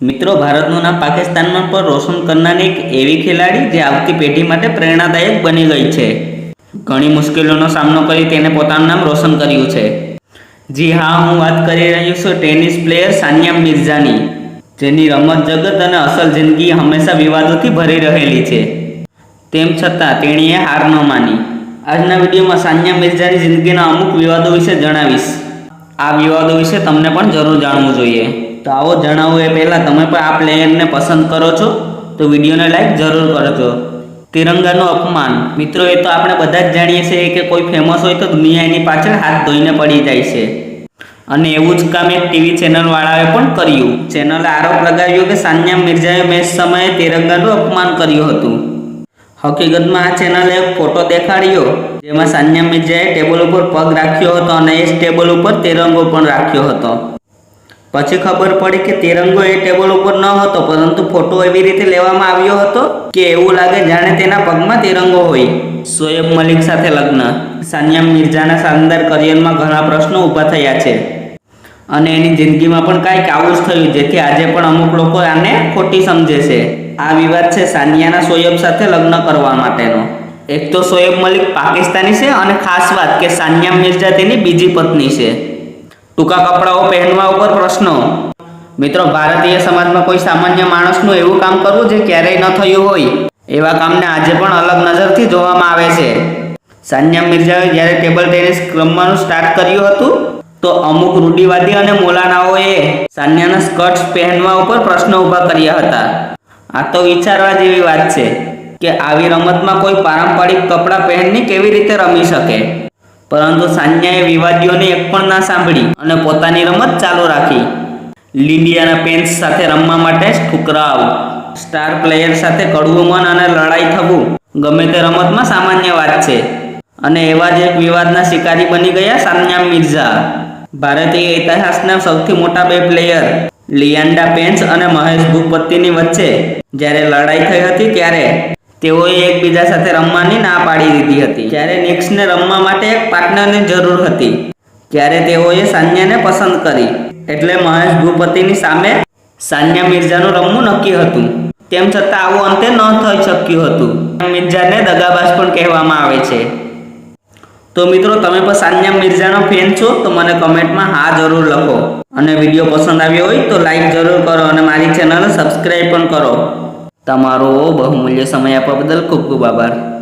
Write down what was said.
મિત્રો, ભારતનું નામ પાકિસ્તાનમાં પણ રોશન કરનારી એક એવી ખેલાડી જે આવતી પેઢી માટે પ્રેરણાદાયક બની ગઈ છે. ઘણી મુશ્કેલીઓનો સામનો કરી તેને પોતાનું નામ રોશન કર્યું છે. જી હા, હું વાત કરી રહ્યો છું ટેનિસ પ્લેયર સાનિયા મિર્ઝાની, જેની રમત જગત અને અસલ જિંદગી હંમેશા વિવાદોથી ભરી રહેલી છે. તેમ છતાં, તેણીએ હાર ન માની. આજના વિડીયોમાં સાનિયા મિર્ઝાની જિંદગીના અમુક વિવાદો વિશે જણાવીશ. આ વિવાદો વિશે તમને પણ જરૂર જાણવું જોઈએ. તો આવો જણાવો એ પહેલાં. તમે પણ આ પ્લેયરને પસંદ કરો છો તો વિડીયોને લાઈક જરૂર કરજો. તિરંગાનું અપમાન. મિત્રો, એ તો આપણે બધા જ જાણીએ છીએ કે કોઈ ફેમસ હોય તો દુનિયા એની પાછળ હાથ ધોઈને પડી જાય છે. અને એવું જ કામ એક ટીવી ચેનલવાળાએ પણ કર્યું. ચેનલે આરોપ લગાવ્યો કે સાનિયા મિર્ઝાએ મેચ સમયે તિરંગાનું અપમાન કર્યું હતું. હકીકતમાં આ ચેનલે એક ફોટો દેખાડ્યો, જેમાં સાનિયા મિર્ઝાએ ટેબલ ઉપર પગ રાખ્યો હતો અને એ જ ટેબલ ઉપર તિરંગો પણ રાખ્યો હતો. પછી ખબર પડી કે તિરંગો એ ટેબલ ઉપર ન હતો, પરંતુ ફોટો એવી રીતે લેવામાં આવ્યો હતો કે એવું લાગે જાણે તેના પગમાં તિરંગો હોય. શોએબ મલિક સાથે લગ્ન. સાનિયા મિર્ઝાના શાનદાર કરિયરમાં ઘણા પ્રશ્નો ઊભા થયા છે. અને એની જિંદગીમાં પણ કાંઈક આવું જ થયું, જેથી આજે પણ અમુક લોકો આને ખોટી સમજે છે. આ વિવાદ છે સાનિયાના શોએબ સાથે લગ્ન કરવા માટેનો. એક તો શોએબ મલિક પાકિસ્તાની છે અને ખાસ વાત કે સાનિયા મિર્ઝા તેની બીજી પત્ની છે. ટૂંકા કપડાઓ પહેરવા ઉપર પ્રશ્નો. મિત્રો, ભારતીય સમાજમાં કોઈ સામાન્ય માણસનું એવું કામ કરવું જે ક્યારેય ન થયું હોય, એવા કામને આજે પણ અલગ નજરથી જોવામાં આવે છે. સાનિયા મિર્ઝાએ જ્યારે ટેબલ ટેનિસ રમવાનું સ્ટાર્ટ કર્યું હતું, તો અમુક રૂઢિવાદી અને મોલાનાઓએ સાનિયાના સ્કર્ટ્સ પહેરવા ઉપર પ્રશ્નો ઊભા કર્યા હતા. આ તો વિચારવા જેવી વાત છે કે આવી રમતમાં કોઈ પારંપરિક કપડાં પહેરની કેવી રીતે રમી શકે? પરંતુ સાન્યાએ વિવાદીઓની એક પણ ના સાંભળી અને પોતાની રમત ચાલુ રાખી. લીડિયાના પેન્સ સાથે રમવા માટે ઠુકરાવ. સ્ટાર પ્લેયર સાથે કડવું મન અને લડાઈ થવું. ગમે તે રમતમાં સામાન્ય વાત છે. અને એવા જ એક વિવાદના શિકારી બની ગયા સાન્યા મિર્ઝા. ભારતીય ઇતિહાસના સૌથી મોટા બે પ્લેયર લિયાન્ડા પેન્સ અને મહેશ ભૂપતિની વચ્ચે. જ્યારે લડાઈ થઈ હતી ત્યારે તેઓએ એકબીજા સાથે રમવાની ના પાડી દીધી હતી. જ્યારે નિક્સને રમવા માટે એક પાર્ટનરની જરૂર હતી, ત્યારે તેઓએ સાન્યાને પસંદ કરી. એટલે મહેશ ભૂપતિની સામે સાન્યા મિર્ઝાનું રમવું નક્કી હતું. તેમ છતાં આવું અંતે ન થઈ શક્યું હતું. મિર્ઝાને દગાબાજ પણ કહેવામાં આવે છે. તો મિત્રો, તમે પણ સાન્યા મિર્ઝાનો ફેન છો, તો મને કમેન્ટમાં હા જરૂર લખો. અને વીડિયો પસંદ આવ્યો હોય તો લાઈક જરૂર કરો અને મારી ચેનલને સબસ્ક્રાઈબ પણ કરો. તમારો બહુમૂલ્ય સમય આપવા બદલ ખૂબ ખૂબ આભાર.